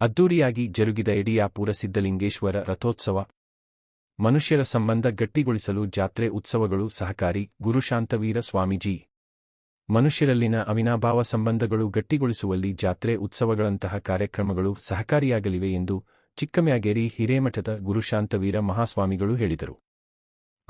ಅದ್ದೂರಿಯಾಗಿ ಜರುಗಿದ ಯಡಿಯಾಪುರ ಸಿದ್ಧಲಿಂಗೇಶ್ವರ ರಥೋತ್ಸವ. ಮನುಷ್ಯರ ಸಂಬಂಧ ಗಟ್ಟಿಗೊಳಿಸಲು ಜಾತ್ರೆ ಉತ್ಸವಗಳು ಸಹಕಾರಿ ಗುರುಶಾಂತವೀರ ಸ್ವಾಮೀಜಿ. ಮನುಷ್ಯರಲ್ಲಿನ ಅವಿನಾಭಾವ ಸಂಬಂಧಗಳು ಗಟ್ಟಿಗೊಳಿಸುವಲ್ಲಿ ಜಾತ್ರೆ ಉತ್ಸವಗಳಂತಹ ಕಾರ್ಯಕ್ರಮಗಳು ಸಹಕಾರಿಯಾಗಲಿವೆ ಎಂದು ಚಿಕ್ಕಮ್ಯಾಗೇರಿ ಹಿರೇಮಠದ ಗುರುಶಾಂತವೀರ ಮಹಾಸ್ವಾಮಿಗಳು ಹೇಳಿದರು.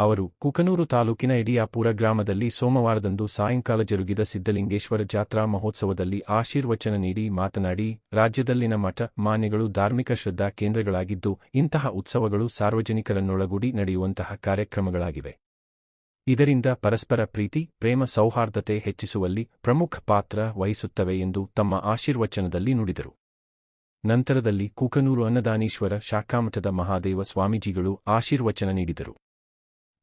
ಅವರು ಕುಕನೂರು ತಾಲೂಕಿನ ಇಡಿಯಾಪುರ ಗ್ರಾಮದಲ್ಲಿ ಸೋಮವಾರದಂದು ಸಾಯಂಕಾಲ ಜರುಗಿದ ಸಿದ್ದಲಿಂಗೇಶ್ವರ ಜಾತ್ರಾ ಮಹೋತ್ಸವದಲ್ಲಿ ಆಶೀರ್ವಚನ ನೀಡಿ ಮಾತನಾಡಿ, ರಾಜ್ಯದಲ್ಲಿನ ಮಠ, ಮಾನ್ಯಗಳು ಧಾರ್ಮಿಕ ಶ್ರದ್ಧಾ ಕೇಂದ್ರಗಳಾಗಿದ್ದು, ಇಂತಹ ಉತ್ಸವಗಳು ಸಾರ್ವಜನಿಕರನ್ನೊಳಗೂಡಿ ನಡೆಯುವಂತಹ ಕಾರ್ಯಕ್ರಮಗಳಾಗಿವೆ. ಇದರಿಂದ ಪರಸ್ಪರ ಪ್ರೀತಿ, ಪ್ರೇಮ, ಸೌಹಾರ್ದತೆ ಹೆಚ್ಚಿಸುವಲ್ಲಿ ಪ್ರಮುಖ ಪಾತ್ರ ವಹಿಸುತ್ತವೆ ಎಂದು ತಮ್ಮ ಆಶೀರ್ವಚನದಲ್ಲಿ ನುಡಿದರು. ನಂತರದಲ್ಲಿ ಕೂಕನೂರು ಅನ್ನದಾನೀಶ್ವರ ಶಾಖಾಮಠದ ಮಹಾದೇವ ಸ್ವಾಮೀಜಿಗಳು ಆಶೀರ್ವಚನ ನೀಡಿದರು.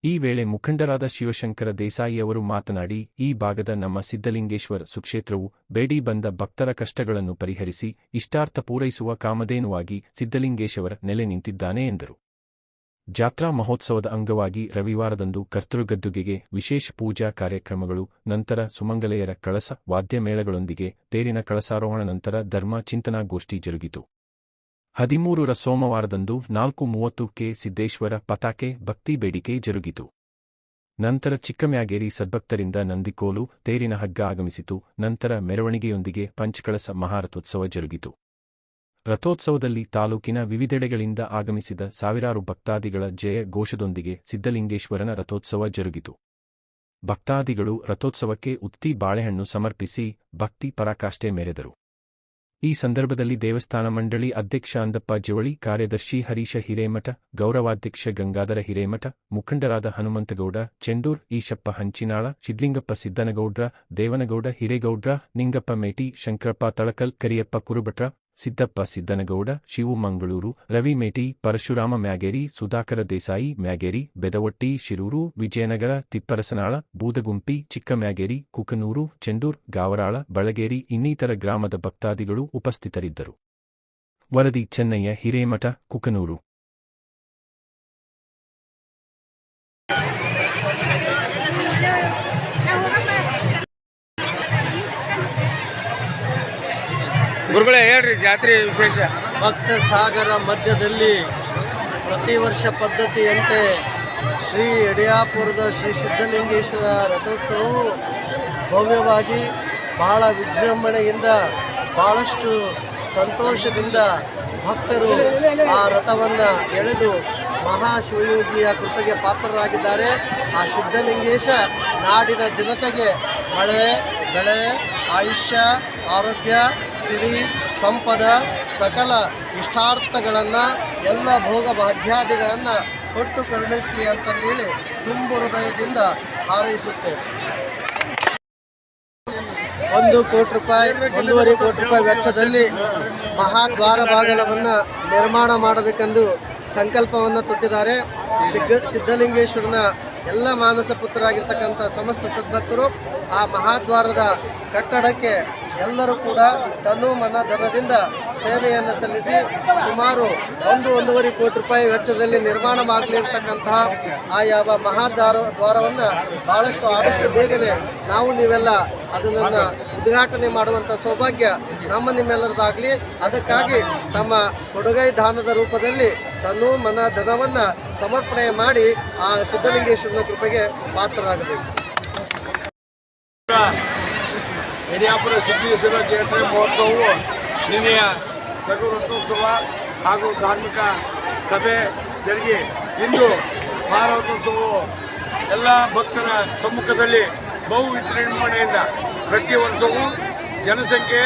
ಈ ವೇಳೆ ಮುಖಂಡರಾದ ಶಿವಶಂಕರ ದೇಸಾಯಿ ಅವರು ಮಾತನಾಡಿ, ಈ ಭಾಗದ ನಮ್ಮ ಸಿದ್ದಲಿಂಗೇಶ್ವರ ಸುಕ್ಷೇತ್ರವು ಬೇಡಿ ಬಂದ ಭಕ್ತರ ಕಷ್ಟಗಳನ್ನು ಪರಿಹರಿಸಿ, ಇಷ್ಟಾರ್ಥ ಪೂರೈಸುವ ಕಾಮಧೇನುವಾಗಿ ಸಿದ್ದಲಿಂಗೇಶ್ವರ ನೆಲೆ ನಿಂತಿದ್ದಾನೆ ಎಂದರು. ಜಾತ್ರಾ ಮಹೋತ್ಸವದ ಅಂಗವಾಗಿ ರವಿವಾರದಂದು ಕರ್ತೃಗದ್ದುಗೆಗೆ ವಿಶೇಷ ಪೂಜಾ ಕಾರ್ಯಕ್ರಮಗಳು, ನಂತರ ಸುಮಂಗಲೆಯರ ಕಳಸ ವಾದ್ಯಮೇಳಗಳೊಂದಿಗೆ, ತೇರಿನ ಕಳಸಾರೋಹಣ ನಂತರ ಧರ್ಮ ಚಿಂತನಾಗೋಷ್ಠಿ ಜರುಗಿತು. ಹದಿಮೂರರ ಸೋಮವಾರದಂದು ನಾಲ್ಕು ಮೂವತ್ತು ಕೆ ಸಿದ್ದೇಶ್ವರ ಪತಾಕೆ ಭಕ್ತಿ ಬೇಡಿಕೆ ಜರುಗಿತು. ನಂತರ ಚಿಕ್ಕಮ್ಯಾಗೇರಿ ಸದ್ಭಕ್ತರಿಂದ ನಂದಿಕೋಲು ತೇರಿನ ಹಗ್ಗ ಆಗಮಿಸಿತು. ನಂತರ ಮೆರವಣಿಗೆಯೊಂದಿಗೆ ಪಂಚಕಳಸ ಮಹಾರಥೋತ್ಸವ ಜರುಗಿತು. ರಥೋತ್ಸವದಲ್ಲಿ ತಾಲೂಕಿನ ವಿವಿಧೆಡೆಗಳಿಂದ ಆಗಮಿಸಿದ ಸಾವಿರಾರು ಭಕ್ತಾದಿಗಳ ಜಯ ಘೋಷದೊಂದಿಗೆ ಸಿದ್ದಲಿಂಗೇಶ್ವರನ ರಥೋತ್ಸವ ಜರುಗಿತು. ಭಕ್ತಾದಿಗಳು ರಥೋತ್ಸವಕ್ಕೆ ಉತ್ತಿ ಬಾಳೆಹಣ್ಣು ಸಮರ್ಪಿಸಿ ಭಕ್ತಿ ಪರಾಕಾಷ್ಠೆ ಮೆರೆದರು. ಈ ಸಂದರ್ಭದಲ್ಲಿ ದೇವಸ್ಥಾನ ಮಂಡಳಿ ಅಧ್ಯಕ್ಷ ಅಂದಪ್ಪ ಜವಳಿ, ಕಾರ್ಯದರ್ಶಿ ಹರೀಶ ಹಿರೇಮಠ, ಗೌರವಾಧ್ಯಕ್ಷ ಗಂಗಾಧರ ಹಿರೇಮಠ, ಮುಖಂಡರಾದ ಹನುಮಂತಗೌಡ, ಚೆಂಡೂರ್, ಈಶಪ್ಪ ಹಂಚಿನಾಳ, ಸಿದ್ಲಿಂಗಪ್ಪ ಸಿದ್ದನಗೌಡ್ರ, ದೇವನಗೌಡ ಹಿರೇಗೌಡ್ರ, ನಿಂಗಪ್ಪ ಮೇಟಿ, ಶಂಕರಪ್ಪ ತಳಕಲ್, ಕರಿಯಪ್ಪ ಕುರುಭಟ್ರ ಸಿದ್ದಪ್ಪ ಸಿದ್ದನಗೌಡ, ಶಿವು ಮಂಗಳೂರು, ರವಿ ಮೇಟಿ, ಪರಶುರಾಮ ಮ್ಯಾಗೇರಿ, ಸುಧಾಕರ ದೇಸಾಯಿ ಮ್ಯಾಗೇರಿ, ಬೆದವಟ್ಟಿ, ಶಿರೂರು, ವಿಜಯನಗರ, ತಿಪ್ಪರಸನಾಳ, ಬೂದಗುಂಪಿ, ಚಿಕ್ಕಮ್ಯಾಗೇರಿ, ಕುಕನೂರು, ಚೆಂಡೂರ್, ಗಾವರಾಳ, ಬಳಗೇರಿ ಇನ್ನಿತರ ಗ್ರಾಮದ ಭಕ್ತಾದಿಗಳು ಉಪಸ್ಥಿತರಿದ್ದರು. ವರದಿ ಚೆನ್ನಯ್ಯ ಹಿರೇಮಠ, ಕುಕನೂರು. ಗುರುಗಳೇ, ಹೇಳ್ರಿ ಜಾತ್ರೆ ವಿಶೇಷ. ಭಕ್ತ ಸಾಗರ ಮಧ್ಯದಲ್ಲಿ ಪ್ರತಿ ವರ್ಷ ಪದ್ಧತಿಯಂತೆ ಶ್ರೀ ಯಡಿಯಾಪುರದ ಶ್ರೀ ಸಿದ್ಧಲಿಂಗೇಶ್ವರ ರಥೋತ್ಸವವು ಭವ್ಯವಾಗಿ ಬಹಳ ವಿಜೃಂಭಣೆಯಿಂದ ಬಹಳಷ್ಟು ಸಂತೋಷದಿಂದ ಭಕ್ತರು ಆ ರಥವನ್ನು ಎಳೆದು ಮಹಾಶಿವಯೋಗಿಯ ಕೃಪೆಗೆ ಪಾತ್ರರಾಗಿದ್ದಾರೆ. ಆ ಸಿದ್ಧಲಿಂಗೇಶ ನಾಡಿನ ಜನತೆಗೆ ಮಳೆ, ಬೆಳೆ, ಆಯುಷ್ಯ, ಆರೋಗ್ಯ ಸಿರಿ ಸಂಪದ ಸಕಲ ಇಷ್ಟಾರ್ಥಗಳನ್ನು, ಎಲ್ಲ ಭೋಗ ಭಾಗ್ಯಾದಿಗಳನ್ನು ಕೊಟ್ಟು ಕರುಣಿಸಲಿ ಅಂತಂದೇಳಿ ತುಂಬು ಹೃದಯದಿಂದ ಹಾರೈಸುತ್ತೇವೆ. ಒಂದು ಕೋಟಿ ರೂಪಾಯಿ, ಒಂದೂವರೆ ಕೋಟಿ ರೂಪಾಯಿ ವೆಚ್ಚದಲ್ಲಿ ಮಹಾದ್ವಾರ ಬಾಗಿಲವನ್ನು ನಿರ್ಮಾಣ ಮಾಡಬೇಕೆಂದು ಸಂಕಲ್ಪವನ್ನು ತೊಟ್ಟಿದ್ದಾರೆ. ಸಿದ್ಧ, ಸಿದ್ಧಲಿಂಗೇಶ್ವರನ ಎಲ್ಲ ಮಾನಸ ಪುತ್ರರಾಗಿರ್ತಕ್ಕಂಥ ಸಮಸ್ತ ಸದ್ಭಕ್ತರು ಆ ಮಹಾದ್ವಾರದ ಕಟ್ಟಡಕ್ಕೆ ಎಲ್ಲರೂ ಕೂಡ ತನು ಮನ ಧನದಿಂದ ಸೇವೆಯನ್ನು ಸಲ್ಲಿಸಿ ಸುಮಾರು ಒಂದು ಒಂದೂವರೆ ಕೋಟಿ ರೂಪಾಯಿ ವೆಚ್ಚದಲ್ಲಿ ನಿರ್ಮಾಣ ಮಾಡಲಿರ್ತಕ್ಕಂತಹ ಆ ಯಾವ ಮಹಾದ್ವಾರ ದ್ವಾರವನ್ನು ಭಾಳಷ್ಟು ಆದಷ್ಟು ಬೇಗನೆ ನಾವು ನೀವೆಲ್ಲ ಅದನ್ನು ಉದ್ಘಾಟನೆ ಮಾಡುವಂಥ ಸೌಭಾಗ್ಯ ನಮ್ಮ ನಿಮ್ಮೆಲ್ಲರದಾಗಲಿ. ಅದಕ್ಕಾಗಿ ತಮ್ಮ ಕೊಡುಗೈ ದಾನದ ರೂಪದಲ್ಲಿ ತನು ಮನ ಧನವನ್ನು ಸಮರ್ಪಣೆ ಮಾಡಿ ಆ ಸಿದ್ಧಲಿಂಗೇಶ್ವರನ ಕೃಪೆಗೆ ಪಾತ್ರರಾಗಬೇಕು. ಯಡಿಯಾಪುರ ಸಿದ್ದೇಶ್ವರ ಜಾತ್ರೆ ಮಹೋತ್ಸವವು ನಿನ್ನೆಯ ರಥೋತ್ಸವ ಹಾಗೂ ಧಾರ್ಮಿಕ ಸಭೆ ಜರುಗಿ ಇಂದು ಮಹಾರಥೋತ್ಸವವು ಎಲ್ಲ ಭಕ್ತರ ಸಮ್ಮುಖದಲ್ಲಿ ಬಹು ವಿಜೃಂಭಣೆಯಿಂದ ಪ್ರತಿ ವರ್ಷವೂ ಜನಸಂಖ್ಯೆ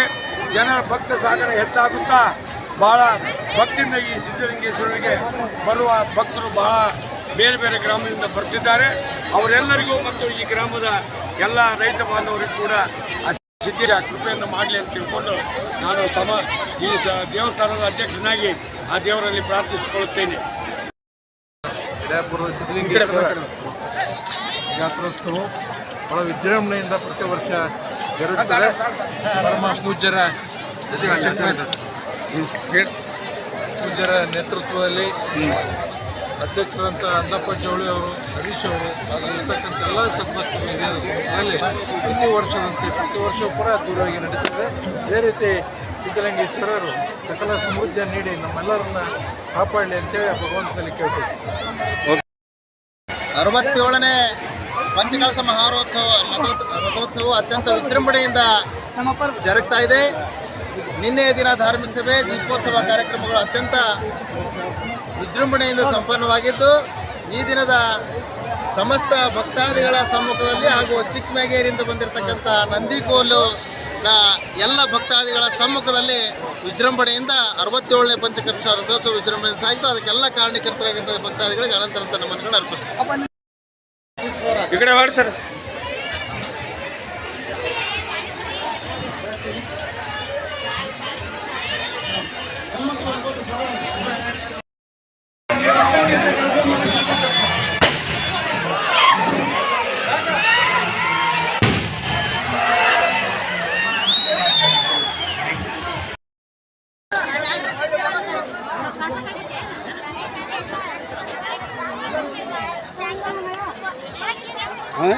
ಜನರ ಭಕ್ತ ಸಾಗರ ಹೆಚ್ಚಾಗುತ್ತಾ ಬಹಳ ಭಕ್ತಿಯಿಂದ ಈ ಸಿದ್ಧಲಿಂಗೇಶ್ವರರಿಗೆ ಬರುವ ಭಕ್ತರು ಬಹಳ ಬೇರೆ ಬೇರೆ ಗ್ರಾಮದಿಂದ ಬರ್ತಿದ್ದಾರೆ. ಅವರೆಲ್ಲರಿಗೂ ಮತ್ತು ಈ ಗ್ರಾಮದ ಎಲ್ಲ ರೈತ ಬಾಂಧವರಿಗೂ ಕೂಡ ಆ ಸಿದ್ದೇಶ ಕೃಪೆಯನ್ನು ಮಾಡಲಿ ಅಂತ ತಿಳ್ಕೊಂಡು ನಾನು ಸಮ ಈ ಸ ದೇವಸ್ಥಾನದ ಅಧ್ಯಕ್ಷನಾಗಿ ಆ ದೇವರಲ್ಲಿ ಪ್ರಾರ್ಥಿಸಿಕೊಳ್ಳುತ್ತೇನೆ. ಜಾತ್ರೋತ್ಸವ ಬಹಳ ವಿಜೃಂಭಣೆಯಿಂದ ಪ್ರತಿ ವರ್ಷ ಜರುಗುತ್ತದೆ. ಪರಮ ಪೂಜ್ಯರ ಪೂಜ್ಯರ ನೇತೃತ್ವದಲ್ಲಿ ಅಧ್ಯಕ್ಷರಂತ ಅನ್ನಪ್ಪ ಚೌಳಿ ಅವರು, ಹರೀಶ್ ಅವರು, ಅದರಲ್ಲಿರ್ತಕ್ಕಂಥ ಎಲ್ಲ ಸದ್ಭಕ್ತರು ಹಿರಿಯರ ಸಮ್ಮುಖದಲ್ಲಿ ಪ್ರತಿ ವರ್ಷದಂತೆ ಪ್ರತಿ ವರ್ಷವೂ ಕೂಡ ಅದ್ದೂರಿಯಾಗಿ ನಡೀತದೆ. ಅದೇ ರೀತಿ ಸಿದ್ದಲಿಂಗೇಶ್ವರರು ಸಕಲ ಸಮೃದ್ಧಿಯನ್ನು ನೀಡಿ ನಮ್ಮೆಲ್ಲರನ್ನ ಕಾಪಾಡಲಿ ಅಂತೇಳಿ ಭಗವಂತನಲ್ಲಿ ಕೇಳ್ತೀವಿ. ಅರವತ್ತೇಳನೇ ಪಂಚಕಲಸ ಮಹಾರೋತ್ಸವ, ರಥೋತ್ಸವ ಅತ್ಯಂತ ವಿಜೃಂಭಣೆಯಿಂದ ಜರುಗ್ತಾ ಇದೆ. ನಿನ್ನೆಯ ದಿನ ಧಾರ್ಮಿಕ ಸಭೆ, ದೀಪೋತ್ಸವ ಕಾರ್ಯಕ್ರಮಗಳು ಅತ್ಯಂತ ವಿಜೃಂಭಣೆಯಿಂದ ಸಂಪನ್ನವಾಗಿದ್ದು, ಈ ದಿನದ ಸಮಸ್ತ ಭಕ್ತಾದಿಗಳ ಸಮ್ಮುಖದಲ್ಲಿ ಹಾಗೂ ಚಿಕ್ಕಮೇಗೇರಿಯಿಂದ ಬಂದಿರತಕ್ಕಂಥ ನಂದಿಕೋಲು ನ ಎಲ್ಲ ಭಕ್ತಾದಿಗಳ ಸಮ್ಮುಖದಲ್ಲಿ ವಿಜೃಂಭಣೆಯಿಂದ ಅರವತ್ತೇಳನೇ ಪಂಚಕರ್ಷ ರಥೋತ್ಸವ ವಿಜೃಂಭಣೆ ಸಾಗಿತು. ಅದಕ್ಕೆಲ್ಲ ಕಾರಣೀಕರ್ತರಾಗಿರ್ತಕ್ಕಂಥ ಭಕ್ತಾದಿಗಳಿಗೆ ಅನಂತರಂತ ನಮನಗಳನ್ನು ಅರ್ಪಿಸ್ತಾರೆ ಈ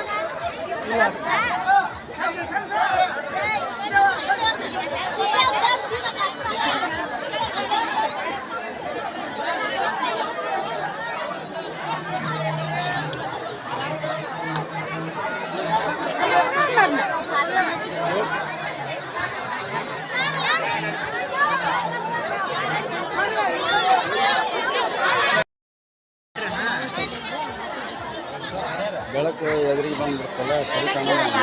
ಎದುರಿಗೆ ಬಂದ್ಬಿಡ್ತಲ್ಲ ಸರಿ ಕಾಣಲ್ಲ